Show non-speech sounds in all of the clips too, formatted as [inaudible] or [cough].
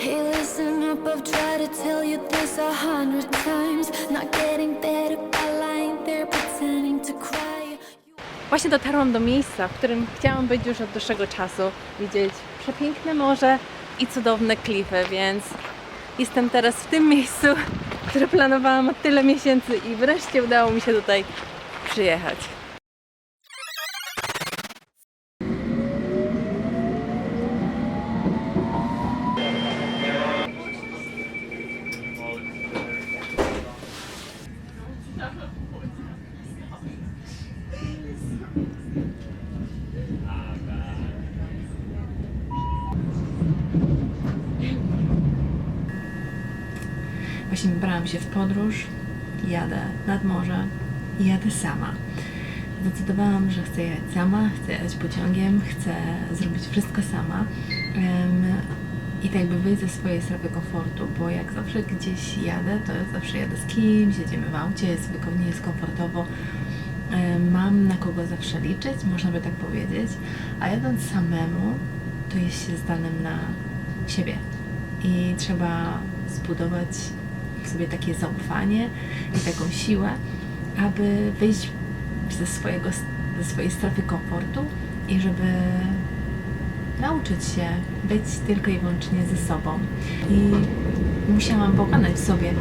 Hey, listen up, I've tried to tell you this a hundred times. Not getting better by lying there pretending to cry. Właśnie dotarłam do miejsca, w którym chciałam być już od dłuższego czasu, widzieć przepiękne morze i cudowne klify, więc jestem teraz w tym miejscu, które planowałam od tyle miesięcy i wreszcie udało mi się tutaj przyjechać. Właśnie wybrałam się w podróż, jadę nad morze i jadę sama. Zdecydowałam, że chcę jechać sama, chcę jechać pociągiem, chcę zrobić wszystko sama em, i tak jakby wyjść ze swojej strefy komfortu, bo jak zawsze gdzieś jadę, to zawsze jadę z kimś, jedziemy w aucie, jest wygodnie, jest komfortowo. Em, Mam na kogo zawsze liczyć, można by tak powiedzieć, a jadąc samemu, to jest się zdanym na siebie i trzeba zbudować sobie takie zaufanie i taką siłę, aby wyjść ze, swojego, ze swojej strefy komfortu i żeby nauczyć się być tylko i wyłącznie ze sobą. I musiałam pokonać sobie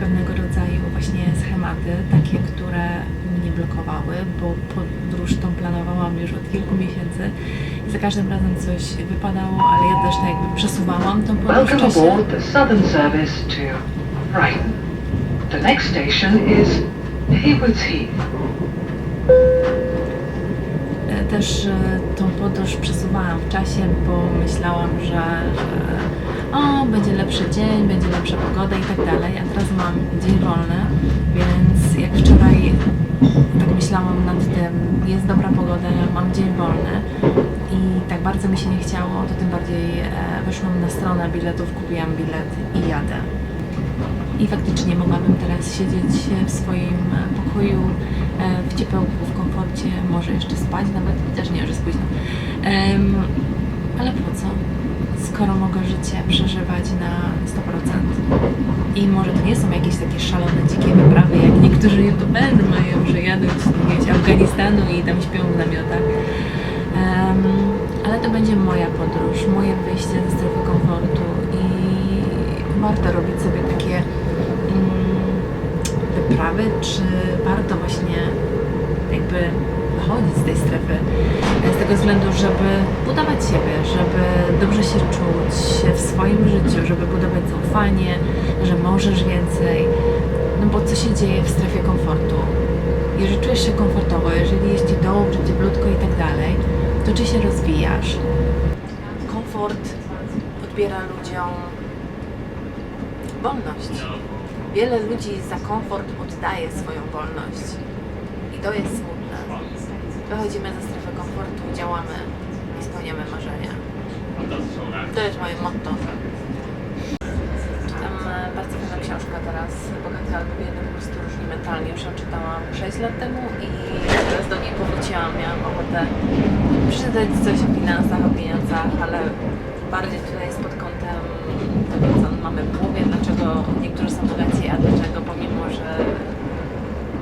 pewnego rodzaju właśnie schematy, blokowały, bo podróż tą planowałam już od kilku miesięcy i za każdym razem coś wypadało, ale ja też tak jakby przesuwałam tą podróż Welcome czasie. aboard the Southern Service to Brighton. The next station is Haywards Heath. E, Też e, tą podróż przesuwałam w czasie, bo myślałam, że, że o, będzie lepszy dzień, będzie lepsza pogoda i tak dalej. A teraz mam dzień wolny, więc wczoraj tak myślałam nad tym, jest dobra pogoda, mam dzień wolny i tak bardzo mi się nie chciało, to tym bardziej e, weszłam na stronę biletów, kupiłam bilet i jadę. I faktycznie mogłabym teraz siedzieć w swoim e, pokoju e, w ciepełku, w komforcie, może jeszcze spać nawet, chociaż nie, że jest późno. Em, ale po co? Skoro mogę życie przeżywać na 100%. I może to nie są jakieś takie szalone, dzikie wyprawy, jak niektórzy youtuberzy mają, że jadą do jakiegoś Afganistanu i tam śpią w namiotach. Em, ale to będzie moja podróż, moje wyjście ze strefy komfortu i warto robić sobie takie mm, wyprawy, czy warto właśnie jakby wychodzić z tej strefy e, z tego względu, żeby budować siebie, żeby dobrze się czuć w swoim życiu, żeby budować zaufanie, że możesz więcej. No bo co się dzieje w strefie komfortu? Jeżeli czujesz się komfortowo, jeżeli jest Ci dobrze, cieplutko i tak dalej, to czy się rozwijasz? Komfort odbiera ludziom wolność. Wiele ludzi za komfort oddaje swoją wolność. I to jest smutne. Wychodzimy ze strefy komfortu, działamy i spełniamy marzenia. To jest moje motto. Czytam e, bardzo fajna książka teraz, Bogaty albo biedny po prostu różni mentalnie. Już ją czytałam 6 lat temu i teraz do niej powróciłam. Miałam ochotę przeczytać coś o finansach, o pieniądzach, ale bardziej tutaj jest pod kątem tego, co mamy w głowie, dlaczego niektórzy są bogaci, a dlaczego pomimo, że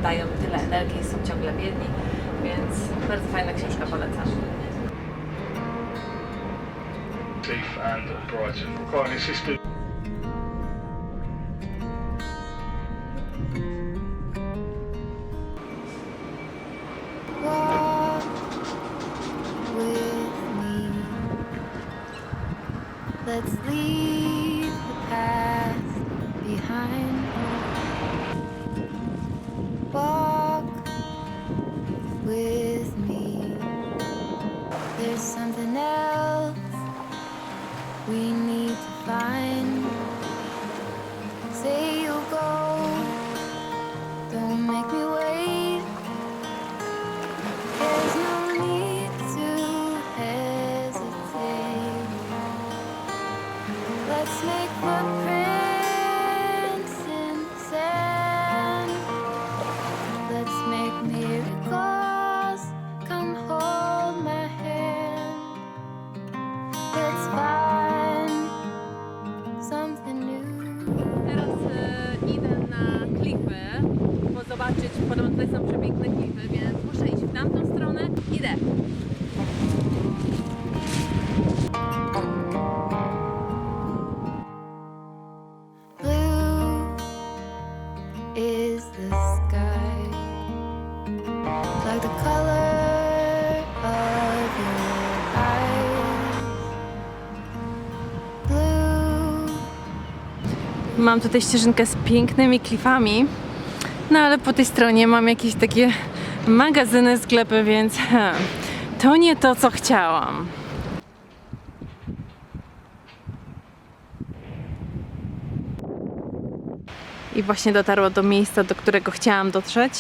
dają tyle energii, są ciągle biedni, więc bardzo fajna książka, polecam. And Let's leave. With me. There's something else we need to find. Say you'll go. Don't make me wait. There's no need to hesitate. Let's make footprints Teraz e, idę na klify, bo zobaczyć, podobno tutaj są przepiękne klify, więc muszę iść w tamtą stronę. Idę! Blue is the sky like the color Mam tutaj ścieżynkę z pięknymi klifami, no ale po tej stronie mam jakieś takie magazyny, sklepy, więc to nie to, co chciałam. I właśnie dotarło do miejsca, do którego chciałam dotrzeć.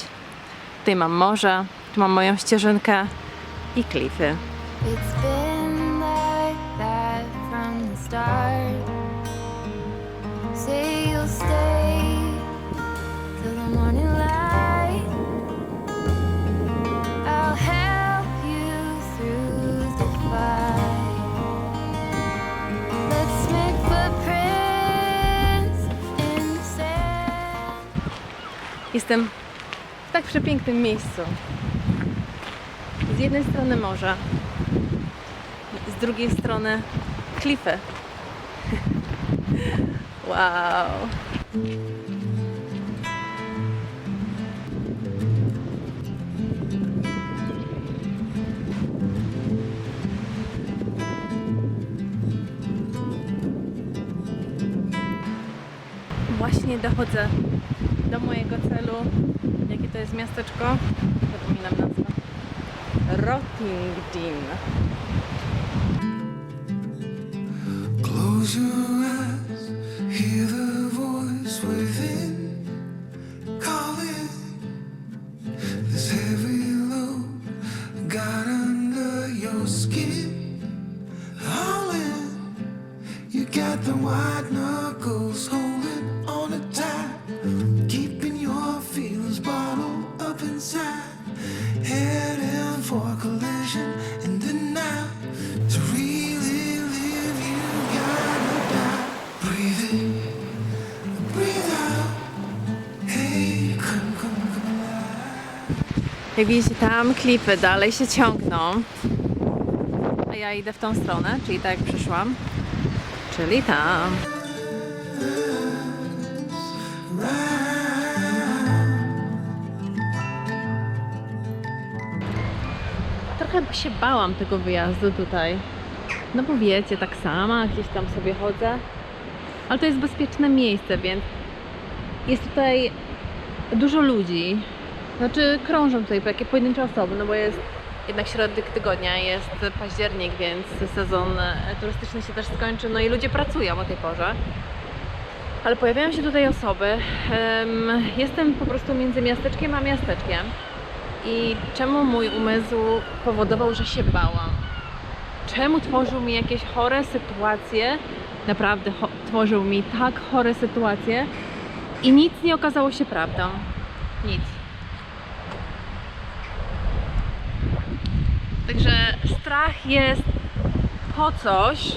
Tutaj mam morze, tu mam moją ścieżynkę i klify. Jestem w tak przepięknym miejscu. Z jednej strony morze, z drugiej strony klify. [laughs] Wow. Właśnie dochodzę do mojego celu. Jakie to jest miasteczko? Zapominam nazwę. Rottingdean. Close your eyes, hear the voice within calling. This heavy load got under your skin. You got the white knuckles Jak widzicie, tam klify dalej się ciągną. A ja idę w tą stronę, czyli tak jak przyszłam. Czyli tam. Trochę się bałam tego wyjazdu tutaj. No bo wiecie, tak sama, gdzieś tam sobie chodzę. Ale to jest bezpieczne miejsce, więc jest tutaj dużo ludzi. Znaczy krążą tutaj takie pojedyncze osoby, no bo jest jednak środek tygodnia, jest październik, więc sezon turystyczny się też skończy, no i ludzie pracują o tej porze. Ale pojawiają się tutaj osoby. Em, Jestem po prostu między miasteczkiem a miasteczkiem. I czemu mój umysł powodował, że się bałam? Czemu tworzył mi jakieś chore sytuacje? Naprawdę tworzył mi tak chore sytuacje i nic nie okazało się prawdą. Nic. Także strach jest po coś,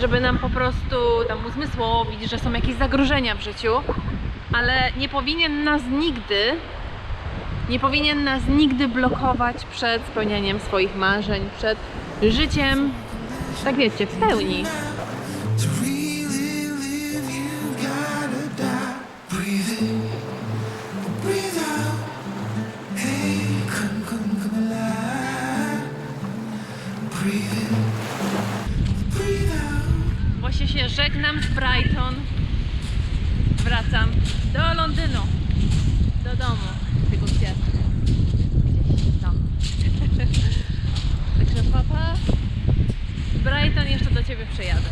żeby nam po prostu tam uzmysłowić, że są jakieś zagrożenia w życiu, ale nie powinien nas nigdy, nie powinien nas nigdy blokować przed spełnianiem swoich marzeń, przed życiem, tak wiecie, w pełni. Żegnam z Brighton. Wracam do Londynu. Do domu. Tylko gdzie? Gdzieś tam. [laughs] Także papa. Z Brighton jeszcze do Ciebie przyjadę.